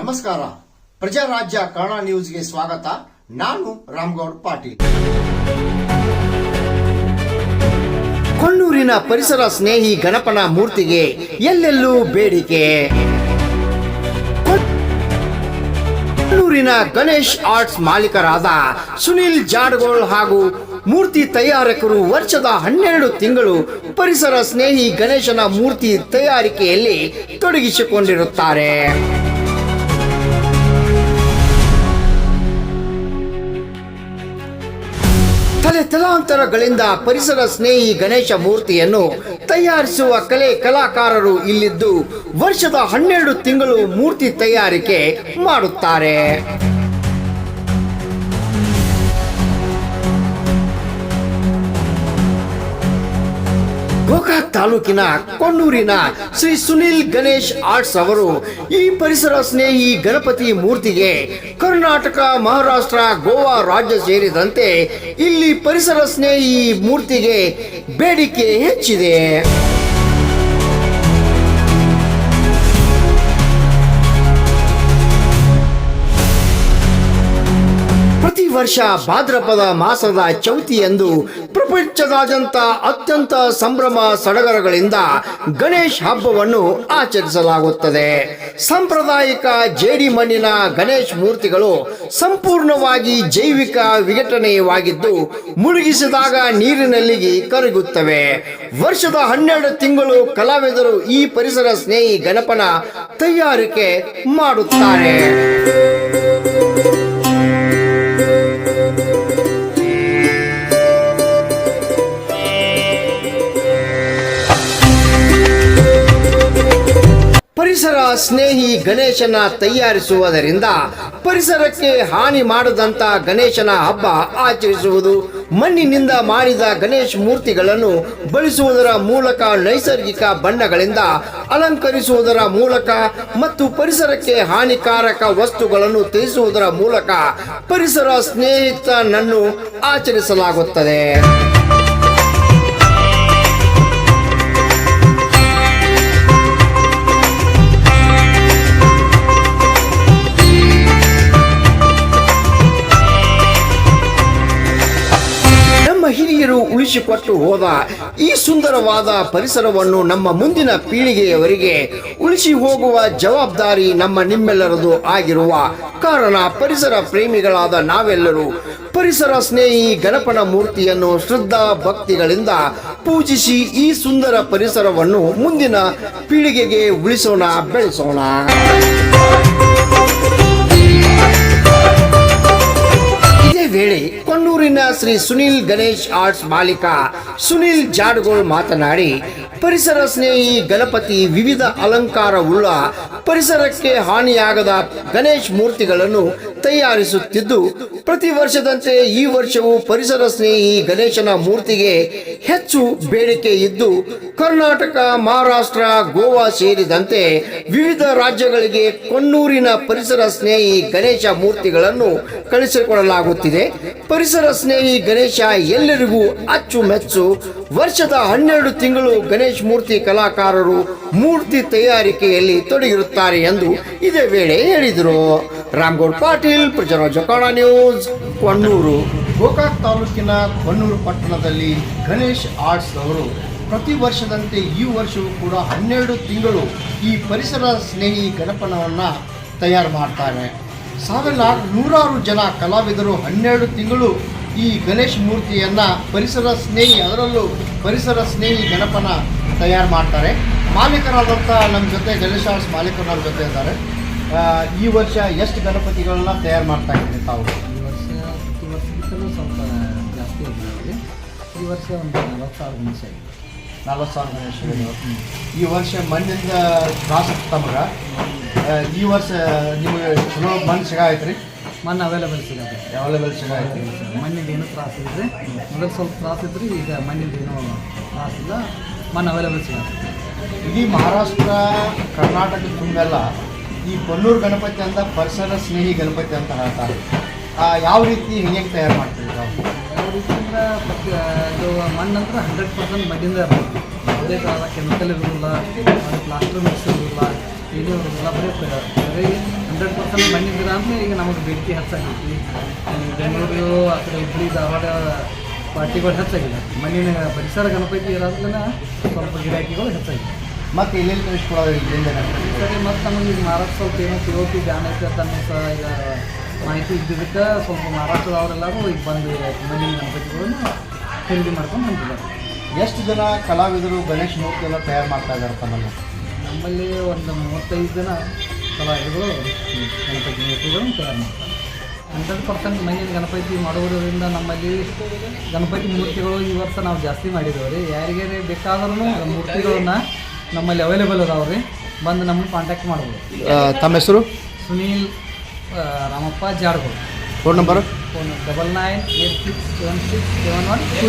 ನಮಸ್ಕಾರ. ಪ್ರಜಾರಾಜ್ಯ ಕನ್ನಡ ನ್ಯೂಸ್ಗೆ ಸ್ವಾಗತ. ನಾನು ರಾಮ್ಗೌಡ್ ಪಾಟೀಲ್. ಕೊಣ್ಣೂರಿನ ಪರಿಸರ ಸ್ನೇಹಿ ಗಣಪನ ಮೂರ್ತಿಗೆ ಎಲ್ಲೆಲ್ಲೂ ಬೇಡಿಕೆ. ಕೊಣ್ಣೂರಿನ ಗಣೇಶ್ ಆರ್ಟ್ಸ್ ಮಾಲೀಕರಾದ ಸುನಿಲ್ ಜಾಡ್ಗೋಳ್ ಹಾಗೂ ಮೂರ್ತಿ ತಯಾರಕರು ವರ್ಷದ ಹನ್ನೆರಡು ತಿಂಗಳು ಪರಿಸರ ಸ್ನೇಹಿ ಗಣೇಶನ ಮೂರ್ತಿ ತಯಾರಿಕೆಯಲ್ಲಿ ತೊಡಗಿಸಿಕೊಂಡಿರುತ್ತಾರೆ. ತಲೆ ತಲಾಂತರಗಳಿಂದ ಪರಿಸರ ಸ್ನೇಹಿ ಗಣೇಶ ಮೂರ್ತಿಯನ್ನು ತಯಾರಿಸುವ ಕಲೆ ಕಲಾಕಾರರು ಇಲ್ಲಿದ್ದು ವರ್ಷದ ಹನ್ನೆರಡು ತಿಂಗಳು ಮೂರ್ತಿ ತಯಾರಿಕೆ ಮಾಡುತ್ತಾರೆ. ಗೋಕಾಕ್ ತಾಲೂಕಿನ ಕೊಣ್ಣೂರಿನ ಶ್ರೀ ಸುನಿಲ್ ಗಣೇಶ್ ಆರ್ಟ್ಸ್ ಅವರು ಈ ಪರಿಸರ ಸ್ನೇಹಿ ಗಣಪತಿ ಮೂರ್ತಿಗೆ ಕರ್ನಾಟಕ, ಮಹಾರಾಷ್ಟ್ರ, ಗೋವಾ ರಾಜ್ಯ ಸೇರಿದಂತೆ ಇಲ್ಲಿ ಪರಿಸರ ಸ್ನೇಹಿ ಮೂರ್ತಿಗೆ ಬೇಡಿಕೆ ಹೆಚ್ಚಿದೆ. ವರ್ಷ ಭಾದ್ರಪದ ಮಾಸದ ಚೌತಿಯಂದು ಪ್ರಪಂಚದಾದ್ಯಂತ ಅತ್ಯಂತ ಸಂಭ್ರಮ ಸಡಗರಗಳಿಂದ ಗಣೇಶ್ ಹಬ್ಬವನ್ನು ಆಚರಿಸಲಾಗುತ್ತದೆ. ಸಾಂಪ್ರದಾಯಿಕ ಜೇಡಿ ಮಣ್ಣಿನ ಗಣೇಶ್ ಮೂರ್ತಿಗಳು ಸಂಪೂರ್ಣವಾಗಿ ಜೈವಿಕ ವಿಘಟನೆಯವಾಗಿದ್ದು ಮುಳುಗಿಸಿದಾಗ ನೀರಿನಲ್ಲಿ ಕರಗುತ್ತವೆ. ವರ್ಷದ ಹನ್ನೆರಡು ತಿಂಗಳು ಕಲಾವಿದರು ಈ ಪರಿಸರ ಸ್ನೇಹಿ ಗಣಪನ ತಯಾರಿಕೆ ಮಾಡುತ್ತಾರೆ. ಪರಿಸರ ಸ್ನೇಹಿ ಗಣೇಶನ ತಯಾರಿಸುವುದರಿಂದ ಪರಿಸರಕ್ಕೆ ಹಾನಿ ಮಾಡದಂತ ಗಣೇಶನ ಹಬ್ಬ ಆಚರಿಸುವುದು, ಮಣ್ಣಿನಿಂದ ಮಾಡಿದ ಗಣೇಶ್ ಮೂರ್ತಿಗಳನ್ನು ಬಳಸುವುದರ ಮೂಲಕ ನೈಸರ್ಗಿಕ ಬಣ್ಣಗಳಿಂದ ಅಲಂಕರಿಸುವುದರ ಮೂಲಕ ಮತ್ತು ಪರಿಸರಕ್ಕೆ ಹಾನಿಕಾರಕ ವಸ್ತುಗಳನ್ನು ತೆಗೆಸುವುದರ ಮೂಲಕ ಪರಿಸರ ಸ್ನೇಹಿತನನ್ನು ಆಚರಿಸಲಾಗುತ್ತದೆ. ಹಿರಿಯರು ಉಳಿಸಿಕೊಟ್ಟು ಹೋದ ಈ ಸುಂದರವಾದ ಪರಿಸರವನ್ನು ನಮ್ಮ ಮುಂದಿನ ಪೀಳಿಗೆಯವರಿಗೆ ಉಳಿಸಿ ಹೋಗುವ ಜವಾಬ್ದಾರಿ ನಮ್ಮ ನಿಮ್ಮೆಲ್ಲರದು ಆಗಿರುವ ಕಾರಣ ಪರಿಸರ ಪ್ರೇಮಿಗಳಾದ ನಾವೆಲ್ಲರೂ ಪರಿಸರ ಸ್ನೇಹಿ ಗಣಪನ ಮೂರ್ತಿಯನ್ನು ಶ್ರದ್ಧಾ ಭಕ್ತಿಗಳಿಂದ ಪೂಜಿಸಿ ಈ ಸುಂದರ ಪರಿಸರವನ್ನು ಮುಂದಿನ ಪೀಳಿಗೆಗೆ ಉಳಿಸೋಣ, ಬೆಳೆಸೋಣ. ಇದೇ ವೇಳೆ ಕೊಣ್ಣೂರಿನ ಶ್ರೀ ಸುನಿಲ್ ಗಣೇಶ್ ಆರ್ಟ್ಸ್ ಮಾಲೀಕ ಸುನಿಲ್ ಜಾಡ್ಗೋಳ್ ಮಾತನಾಡಿ ಪರಿಸರ ಸ್ನೇಹಿ ಗಣಪತಿ ವಿವಿಧ ಅಲಂಕಾರವುಳ್ಳ ಪರಿಸರಕ್ಕೆ ಹಾನಿಯಾಗದ ಗಣೇಶ್ ಮೂರ್ತಿಗಳನ್ನು ತಯಾರಿಸುತ್ತಿದ್ದು, ಪ್ರತಿ ವರ್ಷದಂತೆ ಈ ವರ್ಷವೂ ಪರಿಸರ ಸ್ನೇಹಿ ಗಣೇಶನ ಮೂರ್ತಿಗೆ ಹೆಚ್ಚು ಬೇಡಿಕೆ ಇದ್ದು, ಕರ್ನಾಟಕ, ಮಹಾರಾಷ್ಟ್ರ, ಗೋವಾ ಸೇರಿದಂತೆ ವಿವಿಧ ರಾಜ್ಯಗಳಿಗೆ ಕೊನ್ನೂರಿನ ಪರಿಸರ ಸ್ನೇಹಿ ಗಣೇಶ ಮೂರ್ತಿಗಳನ್ನು ಕಳಿಸಿಕೊಡಲಾಗುತ್ತಿದೆ. ಪರಿಸರ ಸ್ನೇಹಿ ಗಣೇಶ ಎಲ್ಲರಿಗೂ ಅಚ್ಚುಮೆಚ್ಚು. ವರ್ಷದ ಹನ್ನೆರಡು ತಿಂಗಳು ಗಣೇಶ್ ಮೂರ್ತಿ ಕಲಾಕಾರರು ಮೂರ್ತಿ ತಯಾರಿಕೆಯಲ್ಲಿ ತೊಡಗಿರುತ್ತಾರೆ ಎಂದು ಇದೇ ವೇಳೆ ಹೇಳಿದರು. ರಾಮ್ಗೌಡ್ ಪಾಟೀಲ್ ಪ್ರಜಾರಾಜ್ಯ ಕನ್ನಡ ನ್ಯೂಸ್, ಕೊಣ್ಣೂರು. ಗೋಕಾಕ್ ತಾಲೂಕಿನ ಕೊಣ್ಣೂರು ಪಟ್ಟಣದಲ್ಲಿ ಗಣೇಶ್ ಆರ್ಟ್ಸ್ ಅವರು ಪ್ರತಿ ವರ್ಷದಂತೆ ಈ ವರ್ಷವೂ ಕೂಡ ಹನ್ನೆರಡು ತಿಂಗಳು ಈ ಪರಿಸರ ಸ್ನೇಹಿ ಗಣಪನವನ್ನು ತಯಾರು ಮಾಡ್ತಾರೆ. ಸಾವಿರಾರು ನೂರಾರು ಜನ ಕಲಾವಿದರು ಹನ್ನೆರಡು ತಿಂಗಳು ಈ ಗಣೇಶ ಮೂರ್ತಿಯನ್ನು ಪರಿಸರ ಸ್ನೇಹಿ ಅದರಲ್ಲೂ ಪರಿಸರ ಸ್ನೇಹಿ ಗಣಪನ ತಯಾರು ಮಾಡ್ತಾರೆ. ಮಾಲೀಕರಾದಂಥ ನಮ್ಮ ಜೊತೆ ಗಣೇಶ ಆರ್ಟ್ಸ್ ಮಾಲೀಕರು ನಮ್ಮ ಜೊತೆ ಇದ್ದಾರೆ. ಈ ವರ್ಷ ಎಷ್ಟು ಗಣಪತಿಗಳನ್ನ ತಯಾರು ಮಾಡ್ತಾ ಇದ್ದೀರಿ ತಾವು? ಈ ವರ್ಷ ಪ್ರತಿ ವರ್ಷಕ್ಕಿಂತಲೂ ಸ್ವಲ್ಪ ಜಾಸ್ತಿ ಆಗಿದೆ ಈ ವರ್ಷ ಒಂದು ನಲವತ್ತು ಸಾವಿರ ಗಣೇಶ ಆಗಿದೆ ನಲ್ವತ್ತು ಸಾವಿರ ಗಣೇಶಗಳು ಈ ವರ್ಷ ಮಣ್ಣಿಂದ ತ್ರಾಸ ತಮಗೆ ಈ ವರ್ಷ ನಿಮಗೆ ಚಲೋ ಮಣ್ಣು ಸಿಗಾಯ್ತು ರೀ ಮಣ್ಣು ಅವೈಲೇಬಲ್ ಸಿಗುತ್ತೆ. ಅವೈಲೇಬಲ್ ಸಿಗುತ್ತೆ ಮಣ್ಣಿಂದ ಏನೂ ತ್ರಾಸು ಇದ್ದರೆ ಮೊದಲು ಸ್ವಲ್ಪ ತ್ರಾಸು ಇದ್ದರೆ ಈಗ ಮಣ್ಣಿಂದ ಏನೂ ತ್ರಾಸಿಲ್ಲ ಮಣ್ಣು ಅವೈಲೇಬಲ್ ಸಿಗುತ್ತೆ. ಇಡೀ ಮಹಾರಾಷ್ಟ್ರ ಕರ್ನಾಟಕ ತುಂಬೆಲ್ಲ. ಈ ಕೊಲ್ಲೂರು ಗಣಪತಿ ಅಂತ ಪರಿಸರ ಸ್ನೇಹಿ ಗಣಪತಿ ಅಂತ ಹೇಳ್ತಾರೆ. ಯಾವ ರೀತಿ ಹೇಗೆ ತಯಾರು ಮಾಡ್ತೀವಿ ಯಾವ ರೀತಿ ಅಂದ್ರೆ ಇದು ಮಣ್ಣು ಅಂದ್ರೆ ಹಂಡ್ರೆಡ್ ಪರ್ಸೆಂಟ್ ಮಣ್ಣಿಂದ ಇರ್ತದೆ ಯಾವುದೇ ಥರದ ಕೆಮಿಕಲ್ ಇರೋದಿಲ್ಲ ಅದು ಪ್ಲಾಸ್ಟರ್ ಮಿಕ್ಸ್ ಇರೋದಿಲ್ಲ ಏನೂ ಇರೋದಿಲ್ಲ ಬರೀ ಹಂಡ್ರೆಡ್ ಪರ್ಸೆಂಟ್ ಮಣ್ಣಿಂದ ಅಂದರೆ ಈಗ ನಮಗೆ ಬೇಡಿಕೆ ಹೆಚ್ಚಾಗೈತಿ ಬೆಂಗಳೂರು ಆ ಕಡೆ ಹುಬ್ಳಿ ಧಾರವಾಡ ಪಾರ್ಟಿಗಳು ಹೆಚ್ಚಾಗಿದೆ ಮಣ್ಣಿನ ಪರಿಸರ ಗಣಪತಿ ಇರೋದ್ರಿಂದ ಸ್ವಲ್ಪ ಗಿರಾಕಿಗಳು ಹೆಚ್ಚಾಗಿದೆ ಮತ್ತು ಎಲ್ಲೆಲ್ಲಿ ಕಳಿಸ್ಕೊಳ್ಳೋದು ಇದರಿಂದ ಸರಿ ಮತ್ತು ನಮಗೆ ಈಗ ಮಾರಾಟ ಸ್ವಲ್ಪ ಏನೋ ಪಿ ಒ ಪಿ ಬ್ಯಾನ್ ಐತೆ ಅಂತ ಸಹ ಈಗ ಮಾಹಿತಿ ಇದ್ದಿದ್ದಕ್ಕೆ ಸ್ವಲ್ಪ ಮಾರಾಟದವರೆಲ್ಲರೂ ಈಗ ಬಂದು ಮಣ್ಣಿನ ಗಣಪತಿಗಳನ್ನು ಖರೀದಿ ಮಾಡ್ಕೊಂಡು ಬಂದಿದ್ದಾರೆ. ಎಷ್ಟು ಜನ ಕಲಾವಿದರು ಗಣೇಶ ಮೂರ್ತಿ ಎಲ್ಲ ತಯಾರು ಮಾಡ್ತಾ ಇದ್ದಾರೆ ನಮ್ಮ ನಮ್ಮಲ್ಲಿ ಒಂದು ಮೂವತ್ತೈದು ಜನ ಕಲಾವಿದರು ಗಣಪತಿ ಮೂರ್ತಿಗಳನ್ನು ತಯಾರು ಮಾಡ್ತಾರೆ. ಹಂಡ್ರೆಡ್ ಪರ್ಸೆಂಟ್ ಮಣ್ಣಿನ ಗಣಪತಿ ಮಾಡುವುದರಿಂದ ನಮ್ಮಲ್ಲಿ ಗಣಪತಿ ಮೂರ್ತಿಗಳು ಈ ವರ್ಷ ನಾವು ಜಾಸ್ತಿ ಮಾಡಿದ್ದೇವೆ ರೀ. ಯಾರಿಗೆ ಬೇಕಾದ್ರೂ ಮೂರ್ತಿಗಳನ್ನ ನಮ್ಮಲ್ಲಿ ಅವೈಲೇಬಲ್ ಅದಾವೆ ರೀ. ಬಂದು ನಮ್ಮನ್ನು ಕಾಂಟ್ಯಾಕ್ಟ್ ಮಾಡ್ಬೋದು. ತಮ್ಮ ಹೆಸರು? Sunil Ramappa Jadgol phone number phone double nine eight six seven six seven one two